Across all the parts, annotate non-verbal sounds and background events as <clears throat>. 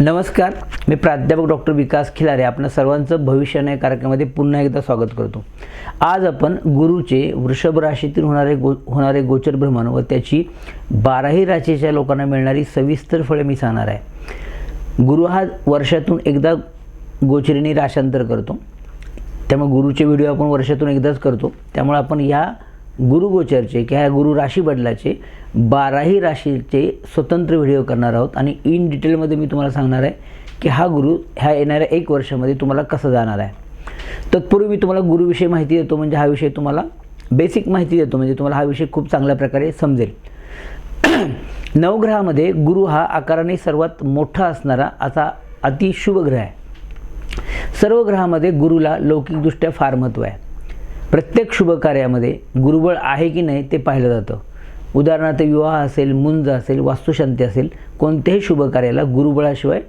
नमस्कार मी प्राध्यापक डॉक्टर विकास खिलारे आपण सर्वांचं भविष्य या कार्यक्रमामध्ये पुन्हा एकदा स्वागत करतो. आज आपण गुरुचे वृषभ राशीतील होणारे गो होणारे गोचर भ्रमण व त्याची बाराही राशीच्या लोकांना मिळणारी सविस्तर फळे मी सांगणार आहे. गुरु हा वर्षातून एकदा गोचरीने राशांतर करतो. त्यामुळे गुरुचे व्हिडिओ आपण वर्षातून एकदाच करतो. त्यामुळे आपण ह्या गुरुगोचरचे किंवा ह्या गुरु राशी बदलाचे बाराही राशीचे स्वतंत्र व्हिडिओ करणार आहोत. आणि इन डिटेलमध्ये मी तुम्हाला सांगणार आहे की हा गुरु ह्या येणाऱ्या एक वर्षामध्ये तुम्हाला कसा जाणार आहे. तत्पूर्वी मी तुम्हाला गुरुविषयी माहिती देतो म्हणजे हा विषय तुम्हाला बेसिक माहिती देतो म्हणजे तुम्हाला हा विषय खूप चांगल्या प्रकारे समजेल. <clears throat> नवग्रहामध्ये गुरु हा आकाराने सर्वात मोठा असणारा असा अतिशुभ ग्रह आहे. सर्व ग्रहामध्ये गुरुला लौकिकदृष्ट्या फार महत्त्व आहे. प्रत्येक शुभ कार्यामध्ये गुरुबळ आहे की नाही ते पाहिलं जातं. उदाहरणार्थ विवाह असेल मुंज असेल वास्तुशांती असेल कोणत्याही शुभ कार्याला गुरुबळाशिवाय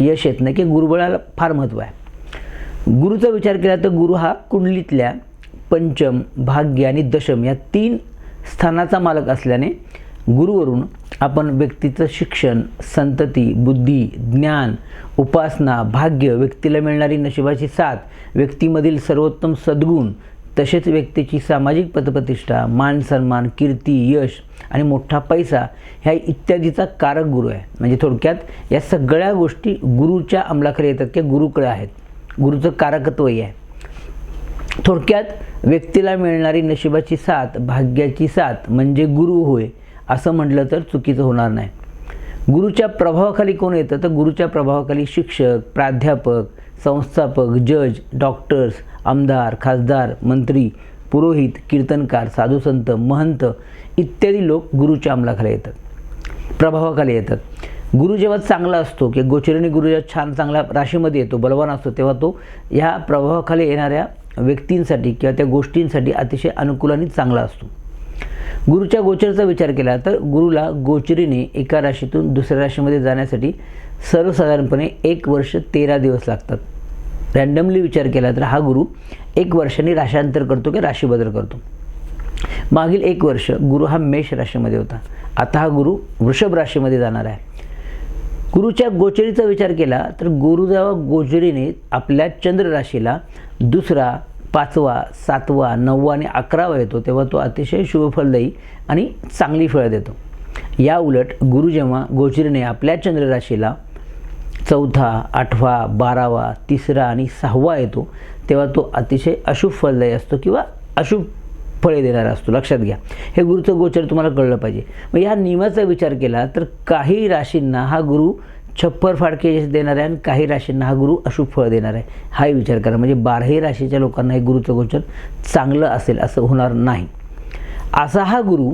यश येत नाही की गुरुबळाला फार महत्त्व आहे. गुरुचा विचार केला तर गुरु हा कुंडलीतल्या पंचम भाग्य आणि दशम या तीन स्थानाचा मालक असल्याने गुरुवरून आपण व्यक्तीचं शिक्षण संतती बुद्धी ज्ञान उपासना भाग्य व्यक्तीला मिळणारी नशिबाची साथ व्यक्तीमधील सर्वोत्तम सद्गुण तसेच व्यक्तीची सामाजिक पदप्रतिष्ठा मान सन्मान कीर्ती यश आणि मोठा पैसा ह्या इत्यादीचा कारक गुरु आहे. म्हणजे थोडक्यात या सगळ्या गोष्टी गुरुच्या अंमलाकडे येतात किंवा गुरुकडे आहेत. गुरुचं कारकत्वही आहे. थोडक्यात व्यक्तीला मिळणारी नशिबाची साथ भाग्याची साथ म्हणजे गुरु होय असं म्हटलं तर चुकीचं होणार नाही. गुरुच्या प्रभावाखाली कोण येतं? तर गुरुच्या प्रभावाखाली शिक्षक प्राध्यापक संस्थापक जज डॉक्टर्स आमदार खासदार मंत्री पुरोहित कीर्तनकार साधुसंत महंत इत्यादी लोक गुरुच्या अंमलाखाली येतात. प्रभावाखाली येतात. गुरु जेव्हा चांगला असतो की गोचरणी गुरु जेव्हा छान चांगल्या राशीमध्ये येतो बलवान असतो तेव्हा तो ह्या प्रभावाखाली येणाऱ्या व्यक्तींसाठी किंवा त्या गोष्टींसाठी अतिशय अनुकूल आणि चांगला असतो. गुरुच्या गोचरचा विचार केला तर गुरुला गोचरीने एका राशीतून दुसऱ्या राशीमध्ये जाण्यासाठी सर्वसाधारणपणे एक वर्ष तेरा दिवस लागतात. रॅन्डमली विचार केला तर हा गुरु एक वर्षाने राशांतर करतो की राशी बदल करतो. मागील एक वर्ष गुरु हा मेष राशीमध्ये होता. आता हा गुरु वृषभ राशीमध्ये जाणार आहे. गुरुच्या गोचरीचा विचार केला तर गुरु जेव्हा गोचरीने आपल्या चंद्र राशीला दुसरा पाचवा सातवा नववा आणि अकरावा येतो तेव्हा तो अतिशय शुभफलदायी आणि चांगली फळं देतो. या उलट गुरु जेव्हा गोचरीने आपल्या चंद्रराशीला चौथा आठवा बारावा तिसरा आणि सहावा येतो तेव्हा तो अतिशय अशुभ फलदायी असतो किंवा अशुभ फळे देणारा असतो. लक्षात घ्या. हे गुरुचं गोचर तुम्हाला कळलं पाहिजे. मग ह्या नियमाचा विचार केला तर काही राशींना हा गुरु छप्पर फाडके यश देणार आहे आणि काही राशींना हा गुरु अशुभ फळ देणार आहे. हाही विचार करा. म्हणजे बाराही राशीच्या लोकांना हे गुरुचं गोचर चांगलं असेल असं होणार नाही. असा हा गुरु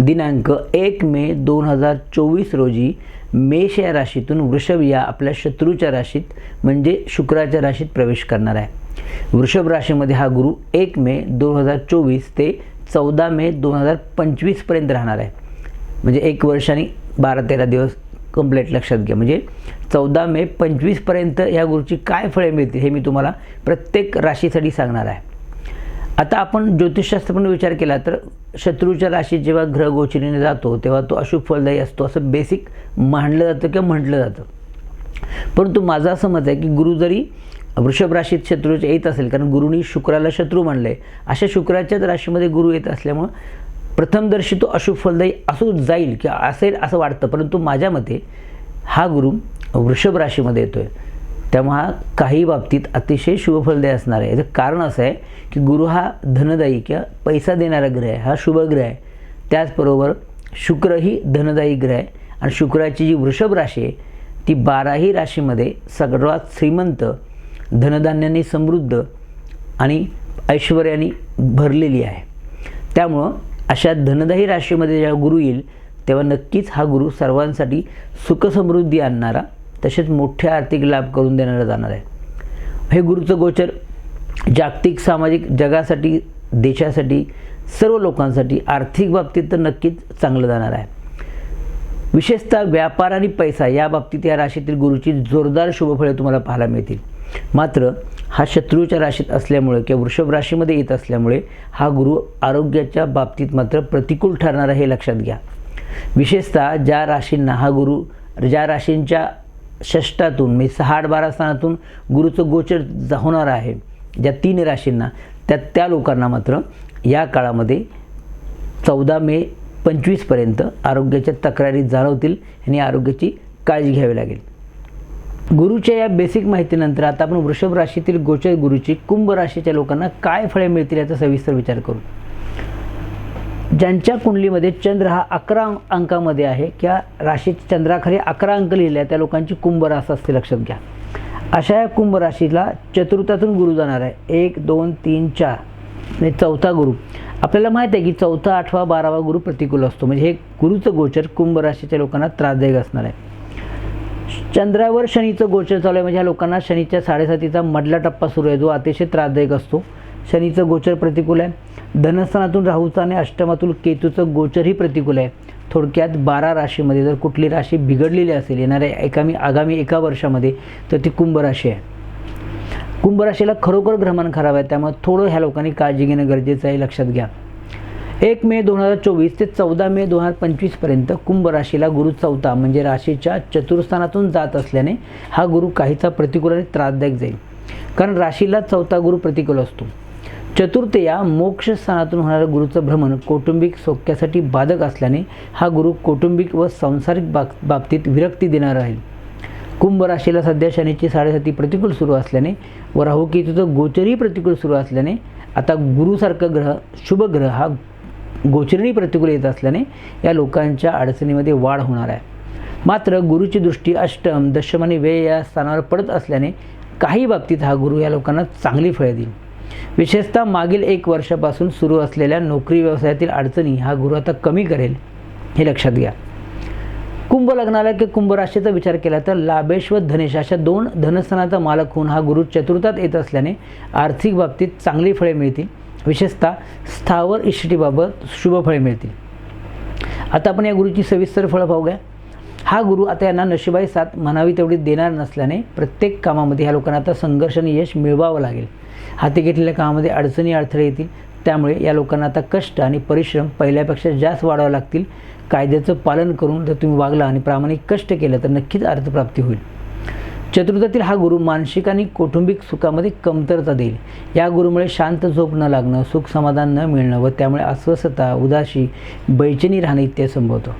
दिनांक एक मे दोन हजार चोवीस रोजी मेष या राशीतून वृषभ या आपल्या शत्रूच्या राशीत म्हणजे शुक्राच्या राशीत प्रवेश करणार आहे. वृषभ राशीमध्ये हा गुरु एक मे दोन हजार चोवीस ते चौदा मे दोन हजार पंचवीसपर्यंत राहणार आहे. म्हणजे एक वर्षाने बारा तेरा दिवस कंप्लेट लक्षात घ्या. म्हणजे चौदा मे पंचवीसपर्यंत या गुरुची काय फळे मिळतील हे मी तुम्हाला प्रत्येक राशीसाठी सांगणार आहे. आता आपण ज्योतिषशास्त्रपणे विचार केला तर शत्रूच्या राशीत जेव्हा ग्रह गोचरीने जातो तेव्हा तो अशुभ फलदायी असतो असं बेसिक मांडलं जातं किंवा म्हटलं जातं. परंतु माझं असं मत आहे की गुरु जरी वृषभ राशीत शत्रूच्या येत असेल कारण गुरुनी शुक्राला शत्रू मानलं आहे अशा शुक्राच्याच राशीमध्ये गुरु येत असल्यामुळं प्रथमदर्शी तो अशुभ फलदायी असू जाईल किंवा असेल असं वाटतं परंतु माझ्या मते हा गुरु वृषभ राशीमध्ये येतो आहे त्यामुळे हा काही बाबतीत अतिशय शुभफलदायी असणार आहे. याचं कारण असं आहे की गुरु हा धनदायी किंवा पैसा देणारा ग्रह आहे हा शुभ ग्रह आहे. त्याचबरोबर शुक्र ही धनदायी ग्रह आहे. आणि शुक्राची जी वृषभ राशी आहे ती बाराही राशीमध्ये सर्वात श्रीमंत धनधान्याने समृद्ध आणि ऐश्वर्याने भरलेली आहे. त्यामुळं अशा धनदायी राशीमध्ये जेव्हा गुरु येईल तेव्हा नक्कीच हा गुरु सर्वांसाठी सुखसमृद्धी आणणारा तसेच मोठे आर्थिक लाभ करून देणारा जाणार आहे. हे गुरुचं गोचर जागतिक सामाजिक जगासाठी देशासाठी सर्व लोकांसाठी आर्थिक बाबतीत तर नक्कीच चांगलं जाणार आहे. विशेषतः व्यापार आणि पैसा या बाबतीत या राशीतील गुरुची जोरदार शुभफळे तुम्हाला पाहायला मिळतील. मात्र हा शत्रूच्या राशीत असल्यामुळे किंवा वृषभ राशीमध्ये येत असल्यामुळे हा गुरु आरोग्याच्या बाबतीत मात्र प्रतिकूल ठरणार आहे हे लक्षात घ्या. विशेषतः ज्या राशींना हा गुरु ज्या राशींच्या षष्टातून म्हणजे सहा आठ बारा स्थानातून गुरुचं गोचर जा- होणार आहे ज्या तीन राशींना त्या त्या लोकांना मात्र या काळामध्ये चौदा मे पंचवीसपर्यंत आरोग्याच्या तक्रारी जाणवतील आणि आरोग्याची काळजी घ्यावी लागेल. गुरुच्या या बेसिक माहितीनंतर आता आपण वृषभ राशीतील गोचर गुरुची कुंभ राशीच्या लोकांना काय फळे मिळतील याचा सविस्तर विचार करू. ज्यांच्या कुंडलीमध्ये चंद्र हा अकरा अंकामध्ये आहे किंवा राशीच्या चंद्राखाली अकरा अंक लिहिले आहे त्या लोकांची कुंभ रास असते लक्षात घ्या. अशा या कुंभ राशीला चतुर्थातून गुरु जाणार आहे. एक दोन तीन चार आणि चौथा गुरु. आपल्याला माहीत आहे की चौथा आठवा बारावा गुरु प्रतिकूल असतो. म्हणजे हे गुरुचं गोचर कुंभ राशीच्या लोकांना त्रासदायक असणार आहे. चंद्रावर शनीचं गोचर चालू आहे. म्हणजे ह्या लोकांना शनीच्या साडेसातीचा मधला टप्पा सुरू आहे. जो अतिशय त्रासदायक असतो. शनीचं गोचर प्रतिकूल आहे. धनस्थानातून राहूचं आणि अष्टमातून केतूचं गोचरही प्रतिकूल आहे. थोडक्यात बारा राशीमध्ये जर कुठली राशी बिघडलेली असेल येणाऱ्या एकामी आगामी एका वर्षामध्ये तर ती कुंभ राशी आहे. कुंभ राशीला खरोखर ग्रहमान खराब आहे. त्यामुळे थोडं ह्या लोकांनी काळजी घेणं गरजेचं आहे. लक्षात घ्या. एक मे दोन हजार चोवीस ते चौदा मे दोन हजार पंचवीसपर्यंत कुंभ राशीला गुरु चौथा म्हणजे राशीच्या चतुर्स्थानातून जात असल्याने हा गुरु काहीचा प्रतिकूल आणि त्रासदायक जाईल. कारण राशीला चौथा गुरु प्रतिकूल असतो. चतुर्थ या मोक्ष स्थानातून होणारं गुरुचं भ्रमण कौटुंबिक सौख्यासाठी बाधक असल्याने हा गुरु कौटुंबिक व सांसारिक बाब बाबतीत विरक्ती देणारा राहील. कुंभ राशीला सध्या शनीची साडेसाती प्रतिकूल सुरू असल्याने व राहू केतूचं गोचरही प्रतिकूल सुरू असल्याने आता गुरुसारखं ग्रह शुभग्रह हा गोचरणी प्रतिकूल येत असल्याने या लोकांच्या अडचणीमध्ये वाढ होणार आहे. मात्र गुरुची दृष्टी अष्टम दशम आणि व्यय या स्थानावर पडत असल्याने काही बाबतीत हा गुरु या लोकांना चांगली फळे देईल. विशेषतः मागील एक वर्षापासून सुरू असलेल्या नोकरी व्यवसायातील अडचणी हा गुरु आता कमी करेल हे लक्षात घ्या. कुंभ लग्नाला की कुंभ राशीचा विचार केला तर लाभेश व धनेश अशा दोन धनस्थानाचा मालक होऊन हा गुरु चतुर्थात येत असल्याने आर्थिक बाबतीत चांगली फळे मिळतील. विशेषतः स्थावर इष्टीबाबत शुभ फळे मिळतील. आता आपण या गुरुची सविस्तर फळं पाहूया. हा गुरु आता यांना नशिबाई साथ म्हणावी तेवढी देणार नसल्याने प्रत्येक कामामध्ये ह्या लोकांना आता संघर्ष आणि यश मिळवावं लागेल. हाती घेतलेल्या कामामध्ये अडचणी अडथळे येतील. त्यामुळे या लोकांना आता कष्ट आणि परिश्रम पहिल्यापेक्षा जास्त वाढावं लागतील. कायद्याचं पालन करून जर तुम्ही वागला आणि प्रामाणिक कष्ट केलं तर नक्कीच अर्थप्राप्ती होईल. चतुर्थातील हा गुरु मानसिक आणि कौटुंबिक सुखामध्ये कमतरता देईल. या गुरुमुळे शांत झोप न लागणं सुख समाधान न मिळणं व त्यामुळे अस्वस्थता उदासी बैचनी राहणं इत्यादी संभवतं.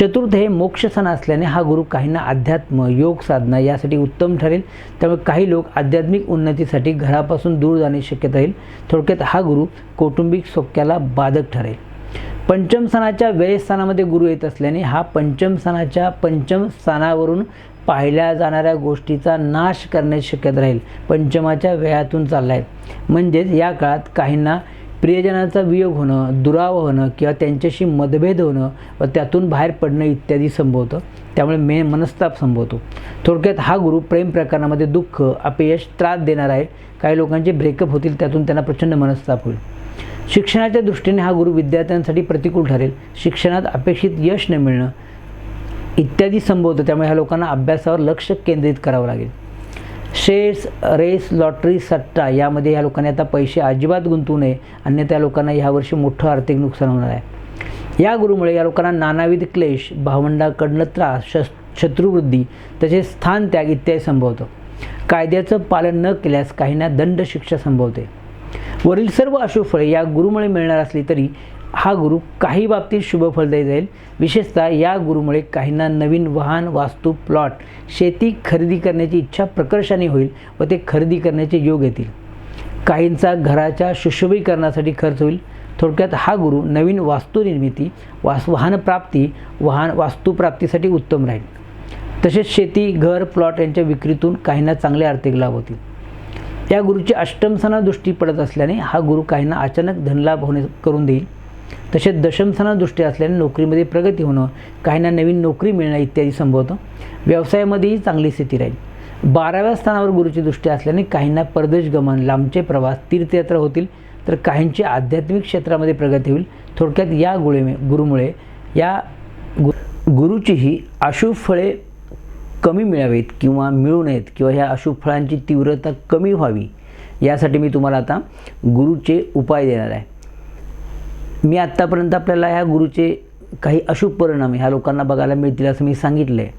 चतुर्थ हे मोक्ष सण असल्याने हा गुरु काहींना अध्यात्म योग साधना यासाठी उत्तम ठरेल. त्यामुळे काही लोक आध्यात्मिक उन्नतीसाठी घरापासून दूर जाण्याची शक्यता येईल थोडक्यात हा गुरु कौटुंबिक सोक्याला बाधक ठरेल. पंचम सणाच्या व्ययस्थानामध्ये गुरु येत असल्याने हा पंचम सणाच्या पंचम स्थानावरून पाहिल्या जाणाऱ्या गोष्टीचा नाश करण्याची शक्यता राहील. पंचमाच्या व्ययातून चालला आहे म्हणजेच या काळात काहींना प्रियजनाचा वियोग होणं दुराव होणं किंवा त्यांच्याशी मतभेद होणं व त्यातून बाहेर पडणं इत्यादी संभवतं. त्यामुळे मे मनस्ताप संभवतो. थोडक्यात हा गुरु प्रेम प्रकरणामध्ये दुःख अपयश त्रास देणार आहे. काही लोकांचे ब्रेकअप होतील त्यातून त्यांना प्रचंड मनस्ताप होईल. शिक्षणाच्या दृष्टीने हा गुरु विद्यार्थ्यांसाठी प्रतिकूल ठरेल. शिक्षणात अपेक्षित यश न मिळणं इत्यादी संभवतं. त्यामुळे ह्या लोकांना अभ्यासावर लक्ष केंद्रित करावं लागेल. शेअर्स रेस लॉटरी सट्टा यामध्ये ह्या लोकांनी आता पैसे अजिबात गुंतवू नये. अन्यथा लोकांना ह्यावर्षी मोठं आर्थिक नुकसान होणार आहे. या गुरुमुळे या लोकांना नानाविध क्लेश भावंडाकडनं त्रास श शत्रुवृद्धी तसेच स्थान त्याग इत्यादी संभवतं. कायद्याचं पालन न केल्यास काहींना दंड शिक्षा संभवते. वरील सर्व अशुभ फळे या गुरुमुळे मिळणार असली तरी हा गुरु काही बाबतीत शुभफलदायी जाईल. विशेषतः या गुरुमुळे काहींना नवीन वाहन वास्तू प्लॉट शेती खरेदी करण्याची इच्छा प्रकर्षाने होईल व ते खरेदी करण्याचे योग येतील. काहींचा घराच्या सुशोभीकरणासाठी खर्च होईल. थोडक्यात हा गुरु नवीन वास्तुनिर्मिती वास वाहनप्राप्ती वाहन वास्तुप्राप्तीसाठी उत्तम राहील. तसेच शेती घर प्लॉट यांच्या विक्रीतून काहींना चांगले आर्थिक लाभ होतील. या गुरुची अष्टमसना दृष्टी पडत असल्याने हा गुरु काहींना अचानक धनलाभ होणे करून देईल. तसेच दशमसना दृष्टी असल्याने नोकरीमध्ये प्रगती होणं काहींना नवीन नोकरी मिळणं इत्यादी संभवतं. व्यवसायामध्येही चांगली स्थिती राहील. बाराव्या स्थानावर गुरुची दृष्टी असल्याने काहींना परदेश गमन लांबचे प्रवास तीर्थयात्रा होतील तर काहींची आध्यात्मिक क्षेत्रामध्ये प्रगती होईल. थोडक्यात या गुळेमुळे गुरुमुळे या गु गुरुचीही अशुभ फळे कमी मिळावीत किंवा मिळू नयेत किंवा ह्या अशुभ फळांची तीव्रता कमी व्हावी यासाठी मी तुम्हाला आता गुरुचे उपाय देणार आहे. मी आत्तापर्यंत आपल्याला ह्या गुरुचे काही अशुभ परिणाम ह्या लोकांना बघायला मिळतील असं मी सांगितलं. आहे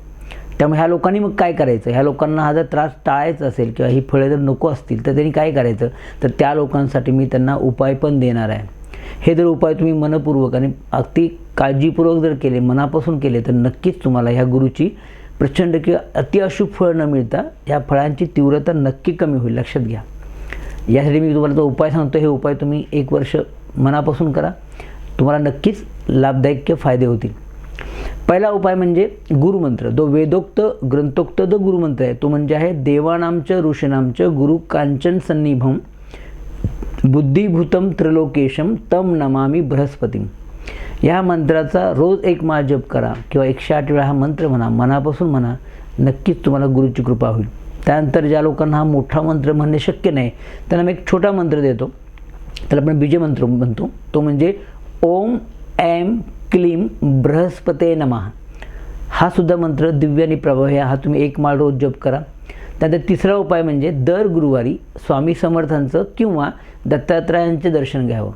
त्यामुळे ह्या लोकांनी मग काय करायचं? ह्या लोकांना हा जर त्रास टाळायचा असेल किंवा ही फळे जर नको असतील तर त्यांनी काय करायचं? तर त्या लोकांसाठी मी त्यांना उपाय पण देणार आहे. हे जर उपाय तुम्ही मनपूर्वक आणि अगदी काळजीपूर्वक जर केले मनापासून केले तर नक्कीच तुम्हाला ह्या गुरुची प्रचंड किंवा अति अशुभ फळ न मिळता या फळांची तीव्रता नक्की कमी होईल. लक्षात घ्या. यासाठी मी तुम्हाला तो उपाय सांगतो. हे उपाय तुम्ही एक वर्ष मनापासून करा. तुम्हाला नक्कीच लाभदायक फायदे होतील. पहिला उपाय म्हणजे गुरुमंत्र. जो वेदोक्त ग्रंथोक्त जो गुरुमंत्र आहे तो म्हणजे आहे देवानामचं ऋषीनामचं गुरु कांचन सन्निभम बुद्धिभूतम त्रिलोकेशम तम नमामी बृहस्पतीम. या मंत्राचा रोज एक माळ जप करा किंवा एकशे आठ वेळा हा मंत्र म्हणा मनापासून म्हणा नक्कीच तुम्हाला गुरुची कृपा होईल. त्यानंतर ज्या लोकांना हा मोठा मंत्र म्हणणे शक्य नाही त्यांना मी एक छोटा मंत्र देतो. त्याला आपण बीजमंत्र म्हणतो. तो म्हणजे ओम ऐम क्लीम बृहस्पते नमः. हा सुद्धा मंत्र दिव्यानी प्रभाव प्रभावी आहे. हा तुम्ही एक माळ रोज जप करा. त्यानंतर तिसरा उपाय म्हणजे दर गुरुवारी स्वामी समर्थांचं किंवा दत्तात्रयांचे दर्शन घ्यावं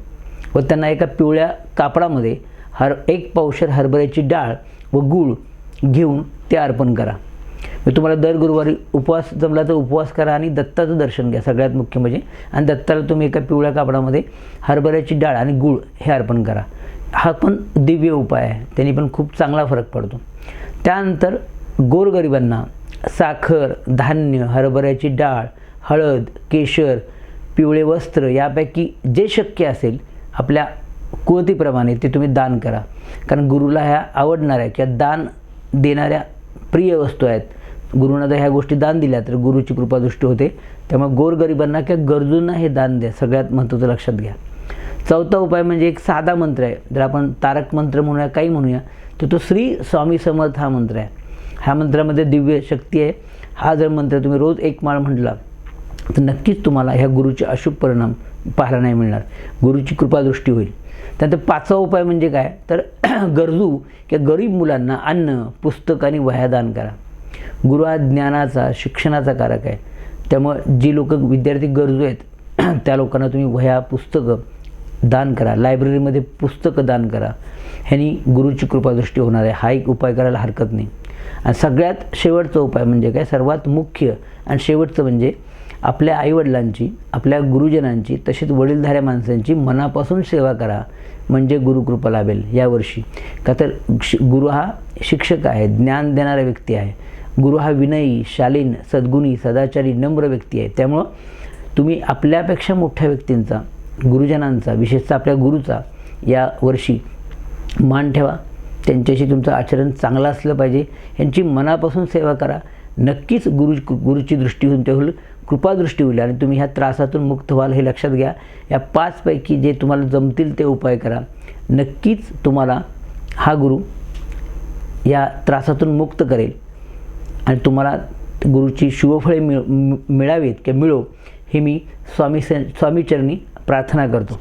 व त्यांना एका पिवळ्या कापडामध्ये हर एक पावशर हरभऱ्याची डाळ व गूळ घेऊन ते अर्पण करा. मी तुम्हाला दर गुरुवारी उपवास जमला तर उपवास करा आणि दत्ताचं दर्शन घ्या सगळ्यात मुख्य म्हणजे. आणि दत्ताला तुम्ही एका पिवळ्या कापडामध्ये हरभऱ्याची डाळ आणि गूळ हे अर्पण करा. हा पण दिव्य उपाय आहे. त्यांनी पण खूप चांगला फरक पडतो. त्यानंतर गोरगरिबांना साखर धान्य हरभऱ्याची डाळ हळद केशर पिवळे वस्त्र यापैकी जे शक्य असेल आपल्या कुवतीप्रमाणे ते तुम्ही दान करा. कारण गुरुला ह्या आवडणाऱ्या किंवा दान देणाऱ्या प्रिय वस्तू आहेत. गुरुनं जर ह्या गोष्टी दान दिल्या तर गुरुची कृपादृष्टी होते. त्यामुळे गोरगरिबांना किंवा गरजूंना हे दान द्या. सगळ्यात महत्त्वाचं लक्षात घ्या. चौथा उपाय म्हणजे एक साधा मंत्र आहे. जर आपण तारक मंत्र म्हणूया काही म्हणूया तर तो श्री स्वामी समर्थ हा मंत्र आहे. ह्या मंत्रामध्ये दिव्य शक्ती आहे. हा जर मंत्र तुम्ही रोज एक माळ म्हटला तर नक्कीच तुम्हाला ह्या गुरुचे अशुभ परिणाम पाहायला नाही मिळणार. गुरुची कृपादृष्टी होईल. त्यानंतर पाचवा उपाय म्हणजे काय? तर <clears throat> गरजू किंवा गरीब मुलांना अन्न पुस्तक आणि वह्या दान करा. गुरु हा ज्ञानाचा शिक्षणाचा कारक आहे. त्यामुळं जी लोक विद्यार्थी गरजू आहेत <clears throat> त्या लोकांना तुम्ही वह्या पुस्तकं दान करा. लायब्ररीमध्ये पुस्तकं दान करा. ह्यानी गुरुची कृपादृष्टी होणार आहे. हा एक उपाय करायला हरकत नाही. आणि सगळ्यात शेवटचा उपाय म्हणजे काय? सर्वात मुख्य आणि शेवटचं म्हणजे आपल्या आईवडिलांची आपल्या गुरुजनांची तसेच वडीलधाऱ्या माणसांची मनापासून सेवा करा म्हणजे गुरुकृपा लाभेल यावर्षी का तर गुरु हा शिक्षक आहे ज्ञान देणारा व्यक्ती आहे. गुरु हा विनयी शालीन सद्गुणी सदाचारी नम्र व्यक्ती आहे. त्यामुळं तुम्ही आपल्यापेक्षा मोठ्या व्यक्तींचा गुरुजनांचा विशेषतः आपल्या गुरुचा या वर्षी मान ठेवा. त्यांच्याशी तुमचं आचरण चांगलं असलं पाहिजे. यांची मनापासून सेवा करा. नक्कीच गुरु गुरुची दृष्टी होऊन ते होईल कृपादृष्टी होईल आणि तुम्ही ह्या त्रासातून मुक्त व्हाल हे लक्षात घ्या. या पाचपैकी जे तुम्हाला जमतील ते उपाय करा. नक्कीच तुम्हाला हा गुरु या त्रासातून मुक्त करेल. आणि तुम्हाला गुरुची शुभफळे मिळ मिळावीत किंवा मिळो हे मी स्वामी स्वामीचरणी प्रार्थना करतो.